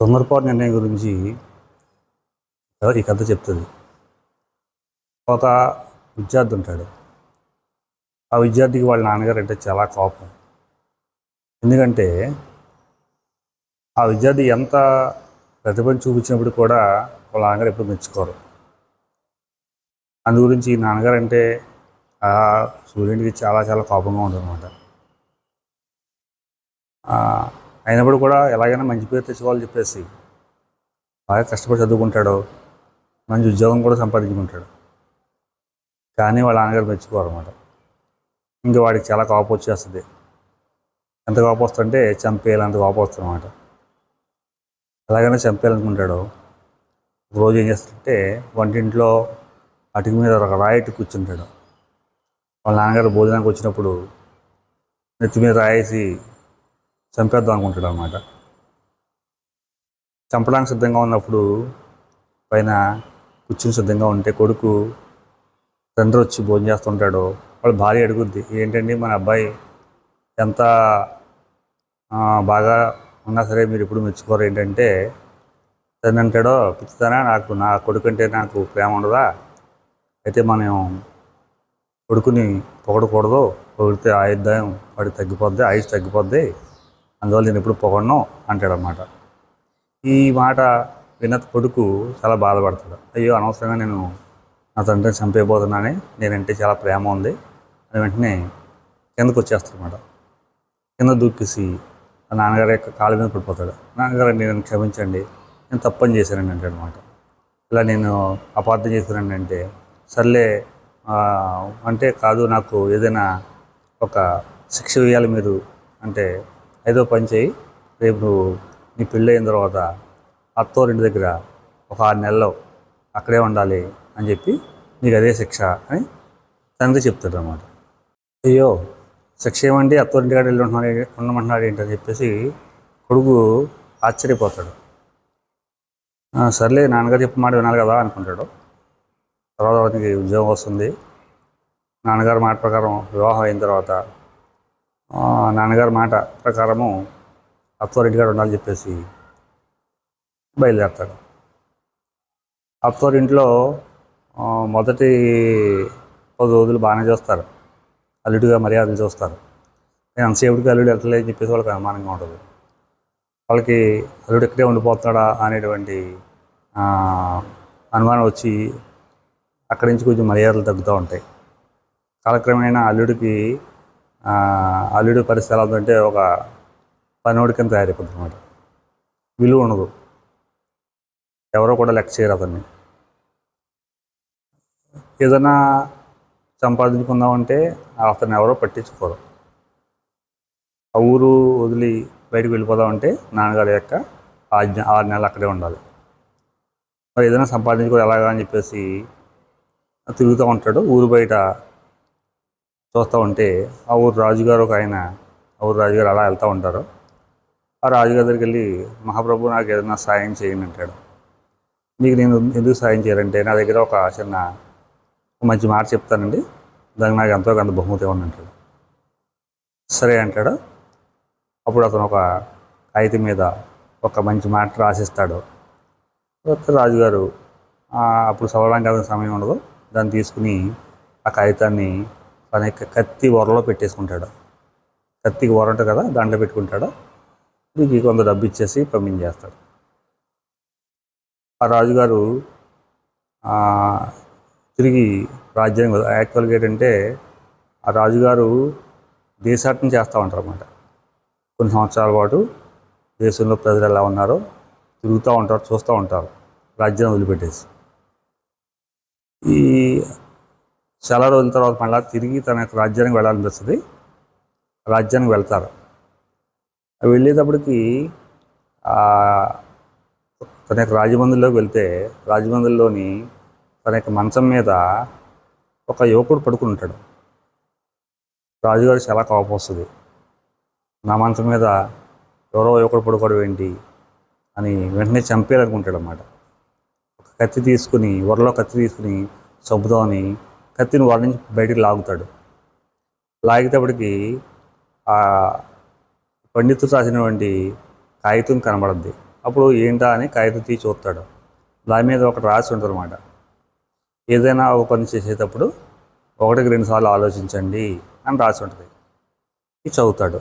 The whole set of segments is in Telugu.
తొందరపాటు నిర్ణయం గురించి ఈ కథ చెప్తుంది. ఒక విద్యార్థి ఉంటాడు. ఆ విద్యార్థికి వాళ్ళ నాన్నగారు అంటే చాలా కోపం. ఎందుకంటే ఆ విద్యార్థి ఎంత ప్రతిభను చూపించినప్పుడు కూడా వాళ్ళ నాన్నగారు ఎప్పుడు మెచ్చుకోరు. అందు గురించి నాన్నగారు అంటే ఆ సూర్యుడికి చాలా చాలా కోపంగా ఉంటుందన్నమాట అయినప్పుడు కూడా ఎలాగైనా మంచి పేరు తెచ్చుకోవాలని చెప్పేసి బాగా కష్టపడి చదువుకుంటాడు. మంచి ఉద్యోగం కూడా సంపాదించుకుంటాడు. కానీ వాళ్ళ నాన్నగారు మెచ్చుకోరు అనమాట ఇంకా వాడికి చాలా కోపం వచ్చేస్తుంది. ఎంత కోపం వస్తుంటే చంపేయాలంత కోపం వస్తుందన్నమాట. ఎలాగైనా చంపేయాలనుకుంటాడు. రోజు ఏం చేస్తుంటే వంటింట్లో అటుకు మీద ఒక రాయిట్టు కూర్చుంటాడు. వాళ్ళ నాన్నగారు భోజనానికి వచ్చినప్పుడు నెత్తి మీద రాయేసి చంపేద్దాం అనుకుంటాడు అనమాట చంపడానికి సిద్ధంగా ఉన్నప్పుడు పైన కూర్చుని సిద్ధంగా ఉంటే కొడుకు తండ్రి వచ్చి భోజనం చేస్తుంటాడు వాళ్ళ భార్య అడుగుద్ది ఏంటండి మన అబ్బాయి ఎంత బాగా ఉన్నా సరే మీరు ఎప్పుడు మెచ్చుకోరు ఏంటంటే తండ్రి అంటాడో పిచ్చుతానా నాకు నా కొడుకు అంటే నాకు ప్రేమ ఉండదా? అయితే మనం కొడుకుని పొగడకూడదు పొగిడితే ఆయుర్దాయం వాడికి తగ్గిపోద్ది ఆయుష్ తగ్గిపోద్ది అందువల్ల నేను ఎప్పుడు పొగడను అంటాడనమాట ఈ మాట విన్న కొడుకు చాలా బాధపడతాడు. అయ్యో అనవసరంగా నేను నా తండ్రిని చంపేయబోతున్నానని నేనంటే చాలా ప్రేమ ఉంది అని వెంటనే కిందకు వచ్చేస్తాడు అనమాట కింద దూకేసి ఆ నాన్నగారి యొక్క కాళ్ళ మీద పడిపోతాడు. నాన్నగారు నేను క్షమించండి నేను తప్పని చేశానండి అంటే అనమాట ఇలా నేను అపార్థం చేశానండి అంటే సర్లే అంటే కాదు నాకు ఏదైనా ఒక శిక్ష వేయాలి మీరు అంటే ఏదో పని చేయి రేపు నువ్వు నీ పెళ్ళి అయిన తర్వాత అత్తోరింటి దగ్గర ఒక ఆరు నెలలు అక్కడే ఉండాలి అని చెప్పి నీకు అదే శిక్ష అని తండ్రి చెప్తాడు అనమాట అయ్యో శిక్ష ఏమండి? అత్తోరింటి కాడ వెళ్ళి ఉంటున్నాడు ఉండమంటున్నాడు ఏంటని చెప్పేసి కొడుకు ఆశ్చర్యపోతాడు. సర్లే నాన్నగారు చెప్పిన మాట వినాలి కదా అనుకుంటాడు. తర్వాత నీకు ఉద్యోగం వస్తుంది. నాన్నగారు మాట ప్రకారం వివాహం అయిన తర్వాత నాన్నగారి మాట ప్రకారము అత్తవారింటి గారు ఉండాలని చెప్పేసి బయలుదేరతాడు అత్తవారింట్లో ఇంట్లో మొదటి పది రోజులు బాగానే చూస్తారు. అల్లుడిగా మర్యాదలు చూస్తారు. నేను అంతసేపుడికి అల్లుడు వెళ్ళలేదని చెప్పేసి వాళ్ళకి అనుమానంగా ఉంటుంది. వాళ్ళకి అల్లుడు ఇక్కడే ఉండిపోతున్నాడా అనేటువంటి అనుమానం వచ్చి అక్కడి నుంచి కొంచెం మర్యాదలు తగ్గుతూ ఉంటాయి. కాలక్రమేణా అల్లుడికి అల్లుడు పరిసరాలు అంటే ఒక పనివాడి కింద తయారైపోతుంది అనమాట విలువ ఉండదు. ఎవరో కూడా లెక్క చేయరు అతన్ని. ఏదైనా సంపాదించుకుందామంటే అతను ఎవరో పట్టించుకోరు. ఆ ఊరు వదిలి బయటకు వెళ్ళిపోదామంటే నాన్నగారి యొక్క ఆజ్ఞ ఆరు నెలలు అక్కడే ఉండాలి. మరి ఏదైనా సంపాదించుకో ఎలాగా అని చెప్పేసి తిరుగుతూ ఉంటాడు. ఊరు బయట చూస్తూ ఉంటే ఆ ఊరు రాజుగారు ఒక ఆయన ఆ ఊరు రాజుగారు అలా వెళ్తూ ఉంటారు. ఆ రాజుగారి దగ్గరికి వెళ్ళి మహాప్రభు నాకు ఏదైనా సాయం చేయండి అంటాడు. మీకు నేను ఎందుకు సాయం చేయాలంటే నా దగ్గర ఒక చిన్న మంచి మాట చెప్తానండి. దానికి నాకు ఎంతో కొంత బహుమతి ఇవ్వండి అంటాడు. సరే అంటాడు. అప్పుడు అతను ఒక కాగితం మీద ఒక మంచి మాట రాసిస్తాడు. తర్వాత రాజుగారు అప్పుడు చదవడానికి సమయం ఉండదు. దాన్ని తీసుకుని ఆ కాగితాన్ని తన యొక్క కత్తి వరలో పెట్టేసుకుంటాడు. కత్తికి వర ఉంటుంది కదా దాంట్లో పెట్టుకుంటాడు. దీనికి కొంత డబ్బు ఇచ్చేసి పంపించేస్తాడు ఆ రాజుగారు తిరిగి రాజ్యానికి యాక్చువల్గా ఏంటంటే ఆ రాజుగారు దేశాటన చేస్తూ ఉంటారు అన్నమాట కొన్ని సంవత్సరాల పాటు దేశంలో ప్రజలు ఎలా ఉన్నారో తిరుగుతూ ఉంటారు చూస్తూ ఉంటారు. రాజ్యాన్ని వదిలిపెట్టేసి. ఈ చాలా రోజుల తర్వాత మళ్ళీ తిరిగి తన యొక్క రాజ్యానికి వెళ్ళాలనిపిస్తుంది రాజ్యానికి వెళ్తారు. వెళ్ళేటప్పటికి తన యొక్క రాజమందిలోకి వెళ్తే రాజమందిలోని తన యొక్క మంచం మీద ఒక యువకుడు పడుకుని ఉంటాడు. రాజుగారు చాలా కోపం వస్తుంది. నా మంచం మీద ఎవరో యువకుడు పడుకోవడం ఏంటి అని వెంటనే చంపేయాలనుకుంటాడు అన్నమాట ఒక కత్తి తీసుకుని వరలో కత్తి తీసుకుని చంపుదామని కత్తిని వాడి నుంచి బయటికి లాగుతాడు. లాగేటప్పటికి ఆ పండితుడు రాసినటువంటి కాగితం కనబడద్ది. అప్పుడు ఏంటా అని కాగితం తీసి చూస్తాడు. దాని మీద ఒకటి రాసి ఉంటుందన్నమాట. ఏదైనా ఒక పని చేసేటప్పుడు ఒకటికి రెండుసార్లు ఆలోచించండి అని రాసి ఉంటుంది. ఇది చదువుతాడు.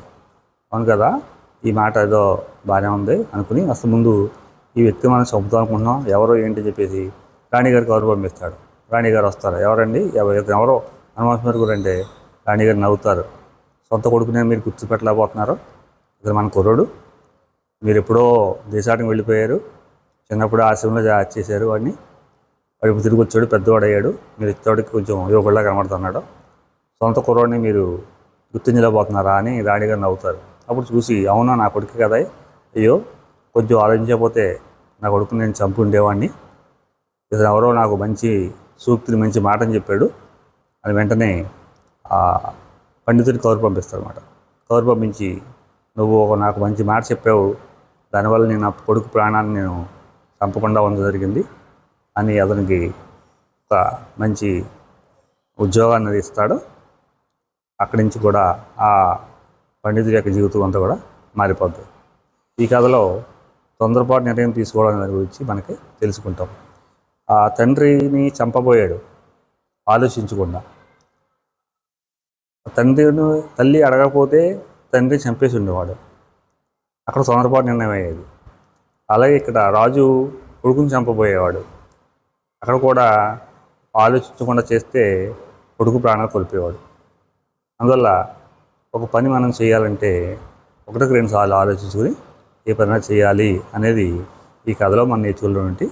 అవును కదా ఈ మాట ఏదో బాగానే ఉంది అనుకుని అసలు ముందు ఈ వ్యక్తి మనం చంపుతాం అనుకుంటున్నాం ఎవరో ఏంటి చెప్పేసి రాణిగారికి ఎవరు పంపిస్తాడు రాణిగారు వస్తారు. ఎవరండి? ఎవరో హనుమంత్ కూడా అంటే రాణిగారు నవ్వుతారు. సొంత కొడుకునే మీరు గుర్తుపెట్టలేకపోతున్నారు. ఇక్కడ మన కుర్రోడు. మీరు ఎప్పుడో దేశానికి వెళ్ళిపోయారు. చిన్నప్పుడు ఆశ్రమంలో చేశారు వాడిని. వాడు ఇప్పుడు తిరిగి వచ్చాడు పెద్దవాడు అయ్యాడు మీరు ఇతడికి కొంచెం యువకుడిలా కనబడుతున్నాడు. సొంత కుర్రోడిని మీరు గుర్తించలేకపోతున్నారా అని రాణిగారు నవ్వుతారు. అప్పుడు చూసి అవునా నా కొడుకు కదా? అయ్యో కొంచెం ఆలోచించకపోతే నా కొడుకు నేను చంపు ఉండేవాడిని ఇతను ఎవరో నాకు మంచి సూక్తిని మంచి మాటని చెప్పాడు. అని వెంటనే ఆ పండితుడిని కౌరు పంపిస్తారనమాట కౌరు పంపించి నువ్వు ఒక నాకు మంచి మాట చెప్పావు. దానివల్ల నేను నా కొడుకు ప్రాణాన్ని నేను చంపకుండా ఉండడం జరిగింది. అని అతనికి ఒక మంచి ఉద్యోగాన్ని ఇస్తాడు. అక్కడి నుంచి కూడా ఆ పండితుడి యొక్క జీవితం అంతా కూడా మారిపోద్ది. ఈ కథలో తొందరపాటు నిర్ణయం తీసుకోవడం దాని గురించి మనకి తెలుసుకుంటాం. ఆ తండ్రిని చంపబోయాడు ఆలోచించకుండా. తండ్రిని తల్లి అడగకపోతే తండ్రి చంపేసి ఉండేవాడు. అక్కడ తొందరపాటు నిర్ణయం అయ్యేది. అలాగే ఇక్కడ రాజు కొడుకుని చంపబోయేవాడు. అక్కడ కూడా ఆలోచించకుండా చేస్తే కొడుకు ప్రాణాలు కోల్పోయేవాడు. అందువల్ల ఒక పని మనం చేయాలంటే ఒకటికి రెండు సార్లు ఆలోచించుకొని ఏ పని చేయాలి అనేది ఈ కథలో మనం నేర్చుకున్నటువంటి